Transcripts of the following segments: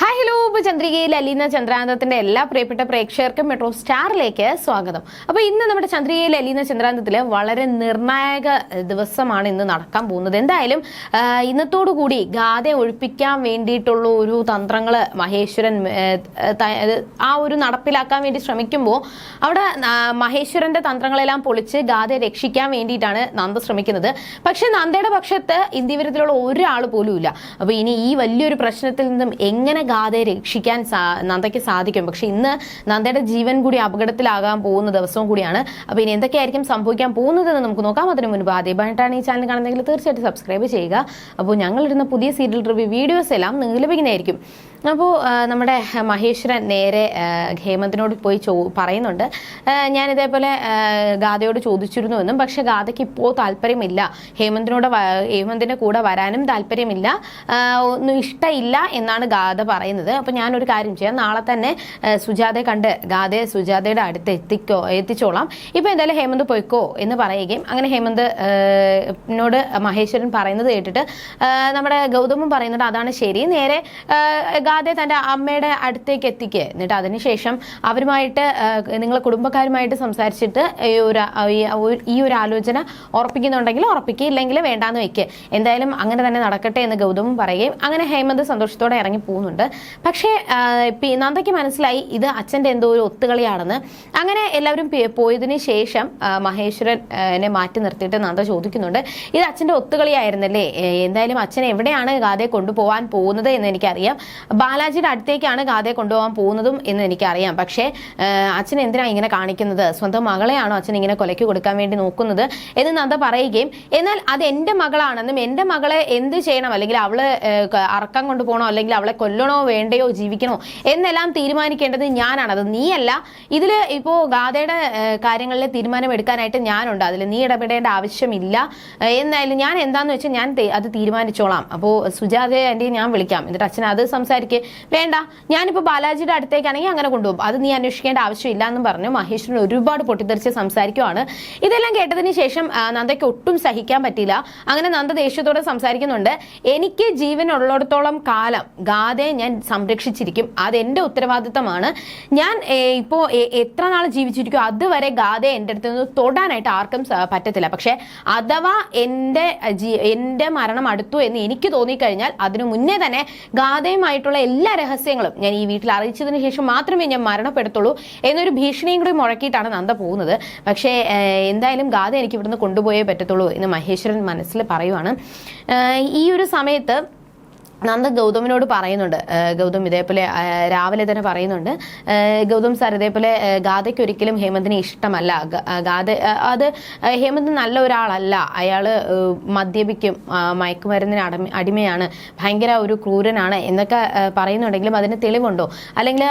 Hi hello ഇപ്പോൾ ചന്ദ്രികയിൽ അലീന ചന്ദ്രാന്തത്തിന്റെ എല്ലാ പ്രിയപ്പെട്ട പ്രേക്ഷകർക്കും മെട്രോ സ്റ്റാറിലേക്ക് സ്വാഗതം. അപ്പോൾ ഇന്ന് നമ്മുടെ ചന്ദ്രികയിൽ അലീന ചന്ദ്രാനന്ദത്തിൽ വളരെ നിർണായക ദിവസമാണ് ഇന്ന് നടക്കാൻ പോകുന്നത്. എന്തായാലും ഇന്നത്തോടു കൂടി ഗാഥ ഒഴിപ്പിക്കാൻ വേണ്ടിയിട്ടുള്ള ഒരു തന്ത്രങ്ങൾ മഹേശ്വരൻ ആ ഒരു നടപ്പിലാക്കാൻ വേണ്ടി ശ്രമിക്കുമ്പോൾ അവിടെ മഹേശ്വരന്റെ തന്ത്രങ്ങളെല്ലാം പൊളിച്ച് ഗാഥയെ രക്ഷിക്കാൻ വേണ്ടിയിട്ടാണ് നന്ദ ശ്രമിക്കുന്നത്. പക്ഷെ നന്ദയുടെ പക്ഷത്ത് ഇന്ത്യവരത്തിലുള്ള ഒരാൾ പോലും ഇല്ല അപ്പൊ ഇനി ഈ വലിയൊരു പ്രശ്നത്തിൽ നിന്നും എങ്ങനെ ഗാഥയെ രക്ഷിക്കാൻ നന്ദയ്ക്ക് സാധിക്കും. പക്ഷെ ഇന്ന് നന്ദയുടെ ജീവൻ കൂടി അപകടത്തിലാകാൻ പോകുന്ന ദിവസവും കൂടിയാണ്. അപ്പൊ ഇനി എന്തൊക്കെയായിരിക്കും സംഭവിക്കാൻ പോകുന്നതെന്ന് നമുക്ക് നോക്കാം. അതിനു മുൻപ് ആദ്യമായിട്ടാണ് ഈ ചാനൽ കാണുന്നതെങ്കിൽ തീർച്ചയായിട്ടും സബ്സ്ക്രൈബ് ചെയ്യുക. അപ്പോൾ ഞങ്ങളിടുന്ന പുതിയ സീരിയൽ റിവ്യൂ വീഡിയോസ് എല്ലാം നിങ്ങൾ ലഭിക്കുന്നതായിരിക്കും അപ്പോൾ നമ്മുടെ മഹേശ്വരൻ നേരെ ഹേമന്തിനോട് പോയി ചോ പറയുന്നുണ്ട്. ഞാൻ ഇതേപോലെ ഗാഥയോട് ചോദിച്ചിരുന്നുവെന്നും പക്ഷെ ഗാഥയ്ക്ക് ഇപ്പോൾ താല്പര്യമില്ല. ഹേമന്തിനോട് ഹേമന്തിന്റെ കൂടെ വരാനും താല്പര്യമില്ല. ഒന്നും ഇഷ്ടമില്ല എന്നാണ് ഗാഥ പറയുന്നത്. അപ്പോൾ ഞാനൊരു കാര്യം ചെയ്യാം. നാളെ തന്നെ സുജാതയെ കണ്ട് ഗാഥയെ സുജാതയുടെ അടുത്ത് എത്തിക്കോ എത്തിച്ചോളാം. ഇപ്പോൾ എന്തായാലും ഹേമന്ത് പോയിക്കോ എന്ന് പറയുകയും അങ്ങനെ ഹേമന്ത് ആ, നോട് മഹേശ്വരൻ പറയുന്നത് കേട്ടിട്ട് നമ്മുടെ ഗൗതമും പറയുന്നുണ്ട് അതാണ് ശരി. നേരെ ഗാഥയെ തന്റെ അമ്മയുടെ അടുത്തേക്ക് എത്തിക്കുക എന്നിട്ട് അതിനുശേഷം അവരുമായിട്ട് നിങ്ങൾ കുടുംബക്കാരുമായിട്ട് സംസാരിച്ചിട്ട് ഈ ഒരു ഈ ഒരു- ആലോചന ഉറപ്പിക്കുന്നുണ്ടെങ്കിൽ ഉറപ്പിക്കുക ഇല്ലെങ്കിൽ വേണ്ടാന്ന് വെക്കുക എന്തായാലും അങ്ങനെ തന്നെ നടക്കട്ടെ എന്ന് ഗൗതമും പറയുകയും അങ്ങനെ ഹേമന്ത് സന്തോഷത്തോടെ ഇറങ്ങി പോകുന്നുണ്ട്. പക്ഷേ നന്ദയ്ക്ക് മനസ്സിലായി ഇത് അച്ഛന്റെ എന്തോ ഒരു ഒത്തുകളിയാണെന്ന്. അങ്ങനെ എല്ലാവരും പോയതിന് ശേഷം മഹേശ്വരനെ മാറ്റി നിർത്തിയിട്ട് നന്ദ ചോദിക്കുന്നുണ്ട് ഇത് അച്ഛന്റെ ഒത്തുകളിയായിരുന്നല്ലേ? എന്തായാലും അച്ഛൻ എവിടെയാണ് ഗാഥയെ കൊണ്ടുപോകാൻ പോകുന്നത് എന്ന് എനിക്കറിയാം. ബാലാജിയുടെ അടുത്തേക്കാണ് ഗാഥയെ കൊണ്ടുപോകാൻ പോകുന്നതും എന്ന് എനിക്കറിയാം. പക്ഷേ അച്ഛൻ എന്തിനാണ് ഇങ്ങനെ കാണിക്കുന്നത്? സ്വന്തം മകളെയാണോ അച്ഛൻ ഇങ്ങനെ കൊലയ്ക്ക് കൊടുക്കാൻ വേണ്ടി നോക്കുന്നത് എന്ന് നന്ദ പറയുകയും എന്നാൽ അത് എന്റെ മകളാണെന്നും എന്റെ മകളെ എന്ത് ചെയ്യണം? അല്ലെങ്കിൽ അവൾ അറക്കം കൊണ്ടുപോകണോ അല്ലെങ്കിൽ അവളെ കൊല്ലണോ? വേണ്ടയോ? ജീവിക്കണോ? എന്നെല്ലാം തീരുമാനിക്കേണ്ടത് ഞാനാണ്. അത് നീയല്ല. ഇതിൽ ഇപ്പോൾ ഗാഥയുടെ കാര്യങ്ങളിൽ തീരുമാനം എടുക്കാനായിട്ട് ഞാനുണ്ട്. അതിൽ നീ ഇടപെടേണ്ട ആവശ്യമില്ല. എന്നാലും ഞാൻ എന്താന്ന് വെച്ചാൽ ഞാൻ അത് തീരുമാനിച്ചോളാം. അപ്പോൾ സുജാതയെ എന്റെ ഞാൻ വിളിക്കാം. എന്നിട്ട് അച്ഛൻ അത് സംസാരിക്കേ. വേണ്ട ഞാനിപ്പോൾ ബാലാജിയുടെ അടുത്തേക്കാണെങ്കിൽ അങ്ങനെ കൊണ്ടുപോകും. അത് നീ അന്വേഷിക്കേണ്ട ആവശ്യമില്ല എന്നും പറഞ്ഞു മഹേശ്വരൻ ഒരുപാട് പൊട്ടിത്തെറിച്ച് സംസാരിക്കുവാണ്. ഇതെല്ലാം കേട്ടതിന് ശേഷം നന്ദയ്ക്ക് ഒട്ടും സഹിക്കാൻ പറ്റില്ല അങ്ങനെ നന്ദ ദേഷ്യത്തോടെ സംസാരിക്കുന്നുണ്ട്. എനിക്ക് ജീവൻ ഉള്ളിടത്തോളം കാലം ഗാഥയെ ഞാൻ സംരക്ഷിച്ചിരിക്കും. അത് എന്റെ ഉത്തരവാദിത്തമാണ്. ഞാൻ ഇപ്പോൾ ഇപ്പോ എത്ര നാൾ ജീവിച്ചിരിക്കും അതുവരെ ഗാഥയെ എന്റെ അടുത്ത് നിന്ന് തൊടാനായിട്ട് ആർക്കും പറ്റത്തില്ല. പക്ഷെ അഥവാ എന്റെ എന്റെ മരണം അടുത്തു എന്ന് എനിക്ക് തോന്നിക്കഴിഞ്ഞാൽ അതിനു മുന്നേ തന്നെ ഗാഥയുമായിട്ടുള്ള എല്ലാ രഹസ്യങ്ങളും ഞാൻ ഈ വീട്ടിൽ അറിയിച്ചതിന് ശേഷം മാത്രമേ ഞാൻ മരണപ്പെടുത്തുള്ളൂ എന്നൊരു ഭീഷണിയും കൂടി മുഴക്കിയിട്ടാണ് നന്ദ പോകുന്നത്. പക്ഷേ എന്തായാലും ഗാഥ എനിക്ക് ഇവിടുന്ന് കൊണ്ടുപോയേ പറ്റത്തുള്ളൂ എന്ന് മഹേശ്വരൻ മനസ്സിൽ പറയുവാണ്. ഈ ഒരു സമയത്ത് നന്ദ ഗൗതമിനോട് പറയുന്നുണ്ട്. ഗൗതം ഇതേപോലെ രാവിലെ തന്നെ പറയുന്നുണ്ട്. ഗൗതം സാർ ഇതേപോലെ ഗാഥയ്ക്ക് ഒരിക്കലും ഹേമന്തിനെ ഇഷ്ടമല്ല. ഗാഥ അത് ഹേമന്ത് നല്ല ഒരാളല്ല. അയാൾ മദ്യപിക്കും മയക്കുമരുന്നിന് അടിമ അടിമയാണ്. ഭയങ്കര ഒരു ക്രൂരനാണ് എന്നൊക്കെ പറയുന്നുണ്ടെങ്കിലും അതിന് തെളിവുണ്ടോ? അല്ലെങ്കിൽ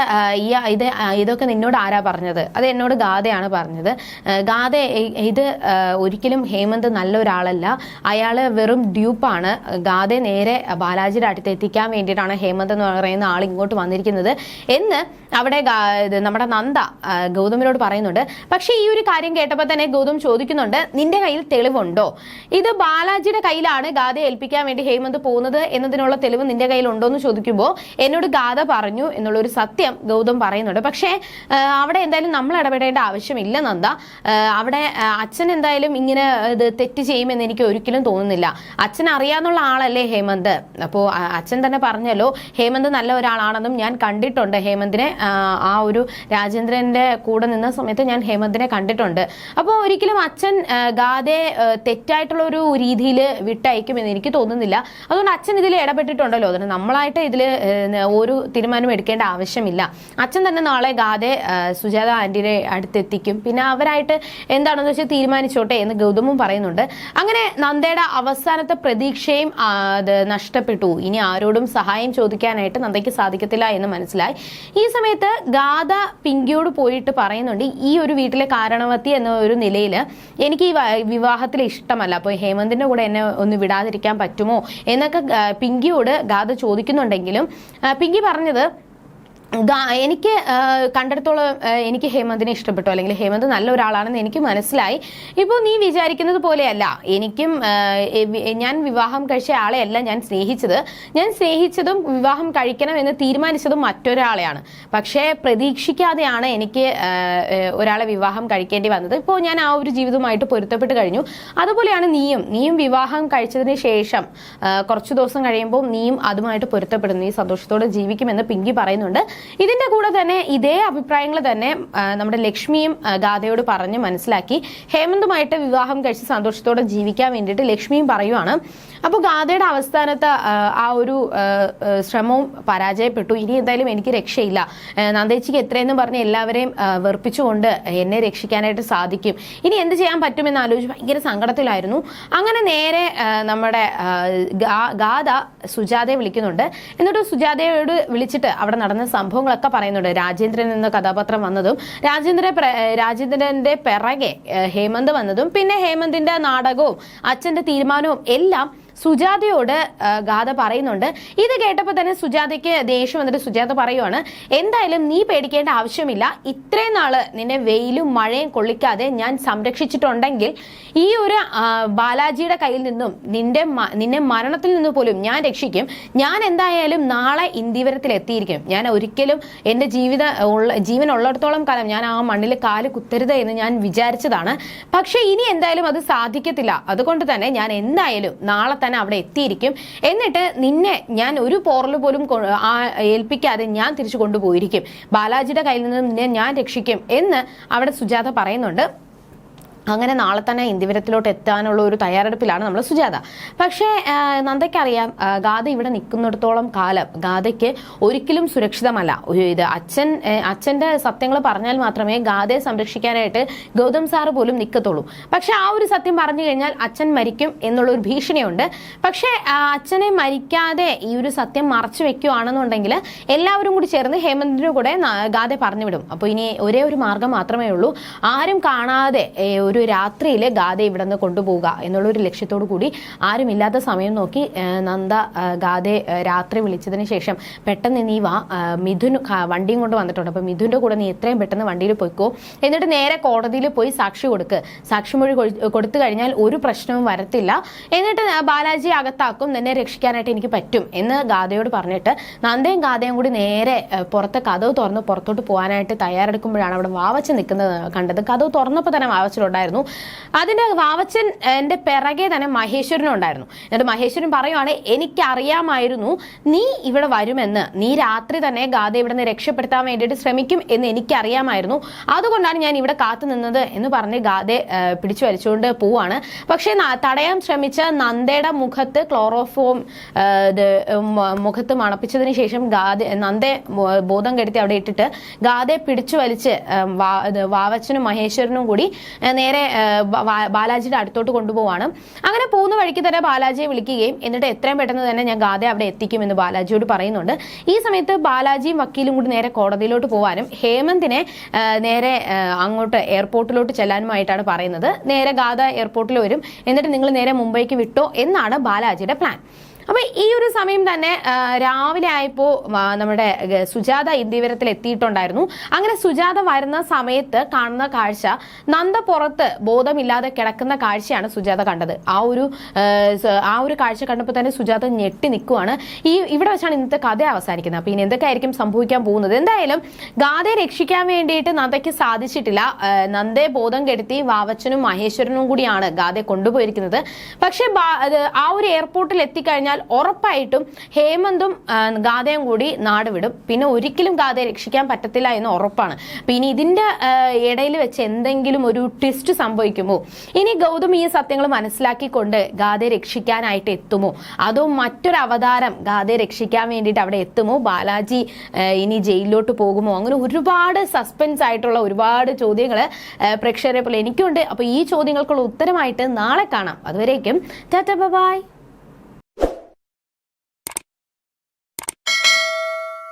ഈ ഇത് ഇതൊക്കെ നിന്നോട് ആരാ പറഞ്ഞത്? അത് എന്നോട് ഗാഥയാണ് പറഞ്ഞത്. ഗാഥ ഇത് ഒരിക്കലും ഹേമന്ത് നല്ല ഒരാളല്ല. അയാൾ വെറും ഡ്യൂപ്പാണ്. ഗാഥ നേരെ ബാലാജിയുടെ അടുത്ത് എത്തിക്കാൻ വേണ്ടിയിട്ടാണ് ഹേമന്ത് എന്ന് പറയുന്ന ആൾ ഇങ്ങോട്ട് വന്നിരിക്കുന്നത്. എന്ന് അവിടെ നമ്മുടെ നന്ദ ഗൗതമിനോട് പറയുന്നുണ്ട്. പക്ഷേ ഈ ഒരു കാര്യം കേട്ടപ്പോൾ തന്നെ ഗൗതം ചോദിക്കുന്നുണ്ട് നിന്റെ കയ്യിൽ തെളിവുണ്ടോ? ഇത് ബാലാജിയുടെ കയ്യിലാണ് ഗാഥ ഏൽപ്പിക്കാൻ വേണ്ടി ഹേമന്ത് പോകുന്നത് എന്നതിനുള്ള തെളിവ് നിന്റെ കയ്യിലുണ്ടോ എന്ന് ചോദിക്കുമ്പോൾ എന്നോട് ഗാഥ പറഞ്ഞു എന്നുള്ള ഒരു സത്യം ഗൗതം പറയുന്നുണ്ട്. പക്ഷേ അവിടെ എന്തായാലും നമ്മൾ ഇടപെടേണ്ട ആവശ്യമില്ല നന്ദ. അവിടെ അച്ഛൻ എന്തായാലും ഇങ്ങനെ ഇത് തെറ്റ് ചെയ്യുമെന്ന് എനിക്ക് ഒരിക്കലും തോന്നുന്നില്ല. അച്ഛൻ അറിയാന്നുള്ള ആളല്ലേ ഹേമന്ത്? അപ്പോൾ അച്ഛൻ തന്നെ പറഞ്ഞല്ലോ ഹേമന്ത് നല്ല ഒരാളാണെന്നും ഞാൻ കണ്ടിട്ടുണ്ട്. ഹേമന്തിനെ ആ, ഒരു രാജേന്ദ്രന്റെ കൂടെ നിന്ന സമയത്ത് ഞാൻ ഹേമന്തിനെ കണ്ടിട്ടുണ്ട്. അപ്പോൾ ഒരിക്കലും അച്ഛൻ ഗാദെ തെറ്റായിട്ടുള്ള ഒരു രീതിയിൽ വിട്ടയക്കുമെന്ന് എനിക്ക് തോന്നുന്നില്ല. അതുകൊണ്ട് അച്ഛൻ ഇതിൽ ഇടപെട്ടിട്ടുണ്ടല്ലോ. അതിന് നമ്മളായിട്ട് ഇതിൽ ഒരു തീരുമാനം എടുക്കേണ്ട ആവശ്യമില്ല. അച്ഛൻ തന്നെ നാളെ ഗാദെ സുജാത ആന്റിയുടെ അടുത്തെത്തിക്കും. പിന്നെ അവരായിട്ട് എന്താണെന്ന് വെച്ചാൽ തീരുമാനിച്ചോട്ടെ എന്ന് ഗൗതമും പറയുന്നുണ്ട്. അങ്ങനെ നന്ദയുടെ അവസാനത്തെ പ്രതീക്ഷയും നഷ്ടപ്പെട്ടു. ഇനി ആരോടും സഹായം ചോദിക്കാനായിട്ട് നന്ദയ്ക്ക് സാധിക്കത്തില്ല എന്ന് മനസ്സിലായി. ഈ സമയത്ത് ഗാഥ പിങ്കിയോട് പോയിട്ട് പറയുന്നുണ്ട് ഈ ഒരു വീട്ടിലെ കാരണവത്തി എന്ന ഒരു നിലയിൽ എനിക്ക് ഈ വിവാഹത്തിൽ ഇഷ്ടമല്ല. അപ്പോൾ ഹേമന്തിന്റെ കൂടെ എന്നെ ഒന്ന് വിടാതിരിക്കാൻ പറ്റുമോ? എന്നൊക്കെ പിങ്കിയോട് ഗാഥ ചോദിക്കുന്നുണ്ടെങ്കിലും പിങ്കി പറഞ്ഞത് എനിക്ക് കണ്ടിടത്തോളം എനിക്ക് ഹേമന്തിനെ ഇഷ്ടപ്പെട്ടു. അല്ലെങ്കിൽ ഹേമന്ത് നല്ല ഒരാളാണെന്ന് എനിക്ക് മനസ്സിലായി. ഇപ്പോൾ നീ വിചാരിക്കുന്നത് പോലെയല്ല. എനിക്കും ഞാൻ വിവാഹം കഴിച്ച ആളെയല്ല ഞാൻ സ്നേഹിച്ചത്. ഞാൻ സ്നേഹിച്ചതും വിവാഹം കഴിക്കണം എന്ന് തീരുമാനിച്ചതും മറ്റൊരാളെയാണ്. പക്ഷേ പ്രതീക്ഷിക്കാതെയാണ് എനിക്ക് ഒരാളെ വിവാഹം കഴിക്കേണ്ടി വന്നത്. ഇപ്പോൾ ഞാൻ ആ ഒരു ജീവിതമായിട്ട് പൊരുത്തപ്പെട്ട് കഴിഞ്ഞു. അതുപോലെയാണ് നീയും. നീയും വിവാഹം കഴിച്ചതിന് ശേഷം കുറച്ച് ദിവസം കഴിയുമ്പോൾ നീയും അതുമായിട്ട് പൊരുത്തപ്പെടുന്നു. നീ സന്തോഷത്തോടെ ജീവിക്കുമെന്ന് പിങ്കി പറയുന്നുണ്ട്. ഇതിന്റെ കൂടെ തന്നെ ഇതേ അഭിപ്രായങ്ങൾ തന്നെ നമ്മുടെ ലക്ഷ്മിയും ഗാഥയോട് പറഞ്ഞ് മനസ്സിലാക്കി. ഹേമന്തുമായിട്ട് വിവാഹം കഴിച്ച് സന്തോഷത്തോടെ ജീവിക്കാൻ വേണ്ടിയിട്ട് ലക്ഷ്മിയും പറയുവാണ്. അപ്പോൾ ഗാഥയുടെ അവസ്ഥാനത്ത് ആ, ഒരു ശ്രമവും പരാജയപ്പെട്ടു. ഇനി എന്തായാലും എനിക്ക് രക്ഷയില്ല. നന്ദേച്ചിക്ക് എത്രയെന്ന് പറഞ്ഞ് എല്ലാവരെയും വെറുപ്പിച്ചുകൊണ്ട് എന്നെ രക്ഷിക്കാനായിട്ട് സാധിക്കും. ഇനി എന്ത് ചെയ്യാൻ പറ്റുമെന്ന് ആലോചിച്ച് ഭയങ്കര സങ്കടത്തിലായിരുന്നു. അങ്ങനെ നേരെ നമ്മുടെ ഗാഥ സുജാതയെ വിളിക്കുന്നുണ്ട്. എന്നിട്ട് സുജാതയോട് വിളിച്ചിട്ട് അവിടെ നടന്ന സംഭവങ്ങളൊക്കെ പറയുന്നുണ്ട്. രാജേന്ദ്രൻ എന്ന കഥാപാത്രം വന്നതും രാജേന്ദ്ര രാജേന്ദ്രന്റെ പിറകെ ഹേമന്ത് വന്നതും പിന്നെ ഹേമന്തിന്റെ നാടകവും അച്ഛന്റെ തീരുമാനവും എല്ലാം സുജാതയോട് ഗാഥ പറയുന്നുണ്ട്. ഇത് കേട്ടപ്പോൾ തന്നെ സുജാതയ്ക്ക് ദേഷ്യം വന്നിട്ട് സുജാത പറയുവാണ് എന്തായാലും നീ പേടിക്കേണ്ട ആവശ്യമില്ല. ഇത്രയും നാൾ നിന്നെ വെയിലും മഴയും കൊള്ളിക്കാതെ ഞാൻ സംരക്ഷിച്ചിട്ടുണ്ടെങ്കിൽ ഈ ഒരു ബാലാജിയുടെ കയ്യിൽ നിന്നും നിന്റെ നിന്നെ മരണത്തിൽ നിന്ന് പോലും ഞാൻ രക്ഷിക്കും. ഞാൻ എന്തായാലും നാളെ ഇന്ത്യവരത്തിൽ എത്തിയിരിക്കും. ഞാൻ ഒരിക്കലും എന്റെ ജീവിത ജീവൻ ഉള്ളിടത്തോളം കാലം ഞാൻ ആ മണ്ണിൽ കാൽ കുത്തരുത് എന്ന് ഞാൻ വിചാരിച്ചതാണ്. പക്ഷേ ഇനി എന്തായാലും അത് സാധിക്കത്തില്ല. അതുകൊണ്ട് തന്നെ ഞാൻ എന്തായാലും നാളെ തന്നെ അവിടെ എത്തിയിരിക്കും. എന്നിട്ട് നിന്നെ ഞാൻ ഒരു പോറൽ പോലും ഏൽപ്പിക്കാതെ ഞാൻ തിരിച്ചു കൊണ്ടുപോയിരിക്കും. ബാലാജിയുടെ കയ്യിൽ നിന്ന് നിന്നെ ഞാൻ രക്ഷിക്കും എന്ന് അവിടെ സുജാത പറയുന്നുണ്ട്. അങ്ങനെ നാളെ തന്നെ ഇന്ദിവരത്തിലോട്ട് എത്താനുള്ള ഒരു തയ്യാറെടുപ്പിലാണ് നമ്മൾ സുജാത. പക്ഷേ നന്ദയ്ക്കറിയാം ഗാഥ ഇവിടെ നിൽക്കുന്നിടത്തോളം കാലം ഗാഥയ്ക്ക് ഒരിക്കലും സുരക്ഷിതമല്ല. ഇത് അച്ഛൻ അച്ഛന്റെ സത്യങ്ങൾ പറഞ്ഞാൽ മാത്രമേ ഗാഥയെ സംരക്ഷിക്കാനായിട്ട് ഗൗതം സാറ് പോലും നിൽക്കത്തുള്ളൂ പക്ഷേ ആ ഒരു സത്യം പറഞ്ഞു കഴിഞ്ഞാൽ അച്ഛൻ മരിക്കും എന്നുള്ളൊരു ഭീഷണിയുണ്ട്. പക്ഷേ അച്ഛനെ മരിക്കാതെ ഈ ഒരു സത്യം മറച്ചു വെക്കുകയാണെന്നുണ്ടെങ്കിൽ എല്ലാവരും കൂടി ചേർന്ന് ഹേമന്തിന്റെ കൂടെ ഗാഥ പറഞ്ഞു വിടും അപ്പോൾ ഇനി ഒരേ ഒരു മാർഗം മാത്രമേ ഉള്ളൂ. ആരും കാണാതെ ഒരു രാത്രിയിൽ ഗാഥ ഇവിടെ നിന്ന് കൊണ്ടുപോവുക എന്നുള്ള ഒരു ലക്ഷ്യത്തോടു കൂടി ആരുമില്ലാത്ത സമയം നോക്കി നന്ദ ഗാഥ രാത്രി വിളിച്ചതിന് ശേഷം പെട്ടെന്ന് നീ വാ മിഥുൻ വണ്ടിയും കൊണ്ട് വന്നിട്ടുണ്ട്. അപ്പോൾ മിഥുന്റെ കൂടെ നീ എത്രയും പെട്ടെന്ന് വണ്ടിയിൽ പോയിക്കോ. എന്നിട്ട് നേരെ കോടതിയിൽ പോയി സാക്ഷി കൊടുക്ക്. സാക്ഷിമൊഴി കൊടുത്തു കഴിഞ്ഞാൽ ഒരു പ്രശ്നവും വരത്തില്ല. എന്നിട്ട് ബാലാജി അകത്താക്കും. നിന്നെ രക്ഷിക്കാനായിട്ട് എനിക്ക് പറ്റും എന്ന് ഗാഥയോട് പറഞ്ഞിട്ട് നന്ദയും ഗാഥയും കൂടി നേരെ പുറത്തെ കഥവ് തുറന്ന് പുറത്തോട്ട് പോകാനായിട്ട് തയ്യാറെടുക്കുമ്പോഴാണ് അവിടെ വാവച്ച് നിൽക്കുന്നത് കണ്ടത്. കഥവ് തുറന്നപ്പോൾ തന്നെ വാവച്ചനുണ്ടായിരുന്നു അതിന്റെ വാവച്ചൻ എന്റെ പിറകെ തന്നെ മഹേശ്വരനും ഉണ്ടായിരുന്നു. എന്നിട്ട് മഹേശ്വരൻ പറയുവാണ് എനിക്കറിയാമായിരുന്നു നീ ഇവിടെ വരുമെന്ന്. നീ രാത്രി തന്നെ ഗാഥ ഇവിടെ നിന്ന് രക്ഷപ്പെടുത്താൻ വേണ്ടിയിട്ട് ശ്രമിക്കും എന്ന് എനിക്കറിയാമായിരുന്നു. അതുകൊണ്ടാണ് ഞാൻ ഇവിടെ കാത്തു നിന്നത് എന്ന് പറഞ്ഞ് ഗാഥയെ പിടിച്ചു വലിച്ചുകൊണ്ട് പോവാണ്. പക്ഷേ തടയാൻ ശ്രമിച്ച നന്ദയുടെ മുഖത്ത് ക്ലോറോഫോം മുഖത്ത് മണപ്പിച്ചതിന് ശേഷം ഗാഥ നന്ദ ബോധം കെടുത്തി അവിടെ ഇട്ടിട്ട് ഗാഥയെ പിടിച്ചു വലിച്ച് വാവച്ചനും മഹേശ്വരനും കൂടി ഏ, നേരെ ബാലാജിയുടെ അടുത്തോട്ട് കൊണ്ടുപോവാണ്. അങ്ങനെ പോകുന്ന വഴിക്ക് തന്നെ ബാലാജിയെ വിളിക്കുകയും എന്നിട്ട് എത്രയും പെട്ടെന്ന് തന്നെ ഞാൻ ഗാഥ അവിടെ എത്തിക്കുമെന്ന് ബാലാജിയോട് പറയുന്നുണ്ട്. ഈ സമയത്ത് ബാലാജിയും വക്കീലും കൂടി നേരെ കോടതിയിലോട്ട് പോകാനും ഹേമന്തിനെ നേരെ അങ്ങോട്ട് എയർപോർട്ടിലോട്ട് ചെല്ലാനുമായിട്ടാണ് പറയുന്നത്. നേരെ ഗാഥ എയർപോർട്ടിൽ വരും. എന്നിട്ട് നിങ്ങൾ നേരെ മുംബൈക്ക് വിട്ടോ എന്നാണ് ബാലാജിയുടെ പ്ലാൻ. അപ്പൊ ഈ ഒരു സമയം തന്നെ രാവിലെ ആയപ്പോ നമ്മുടെ സുജാത ഇന്ത്യവരത്തിൽ എത്തിയിട്ടുണ്ടായിരുന്നു. അങ്ങനെ സുജാത വരുന്ന സമയത്ത് കാണുന്ന കാഴ്ച നന്ദ പുറത്ത് ബോധമില്ലാതെ കിടക്കുന്ന കാഴ്ചയാണ് സുജാത കണ്ടത്. ആ ഒരു ആ, ഒരു കാഴ്ച കണ്ടപ്പോൾ തന്നെ സുജാത ഞെട്ടി നിൽക്കുവാണ് ഈ ഇവിടെ വെച്ചാണ് ഇന്നത്തെ കഥ അവസാനിക്കുന്നത്. അപ്പൊ ഇനി എന്തൊക്കെയായിരിക്കും സംഭവിക്കാൻ പോകുന്നത്? എന്തായാലും ഗാഥയെ രക്ഷിക്കാൻ വേണ്ടിയിട്ട് നന്ദയ്ക്ക് സാധിച്ചിട്ടില്ല. നന്ദെ ബോധം കെടുത്തി വാവച്ചനും മഹേശ്വരനും കൂടിയാണ് ഗാഥയെ കൊണ്ടുപോയിരിക്കുന്നത്. പക്ഷേ ആ ഒരു എയർപോർട്ടിൽ എത്തിക്കഴിഞ്ഞാൽ ഉറപ്പായിട്ടും ഹേമന്തും ഗാഥയും കൂടി നാട് വിടും പിന്നെ ഒരിക്കലും ഗാഥയെ രക്ഷിക്കാൻ പറ്റത്തില്ല എന്ന് ഉറപ്പാണ്. പിന്നെ ഇതിന്റെ ഇടയിൽ വെച്ച് എന്തെങ്കിലും ഒരു ട്വിസ്റ്റ് സംഭവിക്കുമോ? ഇനി ഗൗതം ഈ സത്യങ്ങൾ മനസ്സിലാക്കിക്കൊണ്ട് ഗാഥയെ രക്ഷിക്കാനായിട്ട് എത്തുമോ? അതോ മറ്റൊരു അവതാരം ഗാഥയെ രക്ഷിക്കാൻ വേണ്ടിയിട്ട് അവിടെ എത്തുമോ? ബാലാജി ഇനി ജയിലിലോട്ട് പോകുമോ? അങ്ങനെ ഒരുപാട് സസ്പെൻസ് ആയിട്ടുള്ള ഒരുപാട് ചോദ്യങ്ങൾ പ്രേക്ഷകരെ പോലെ എനിക്കുണ്ട്. അപ്പോൾ ഈ ചോദ്യങ്ങൾക്കുള്ള ഉത്തരമായിട്ട് നാളെ കാണാം. അതുവരേക്കും ടാറ്റ ബൈ.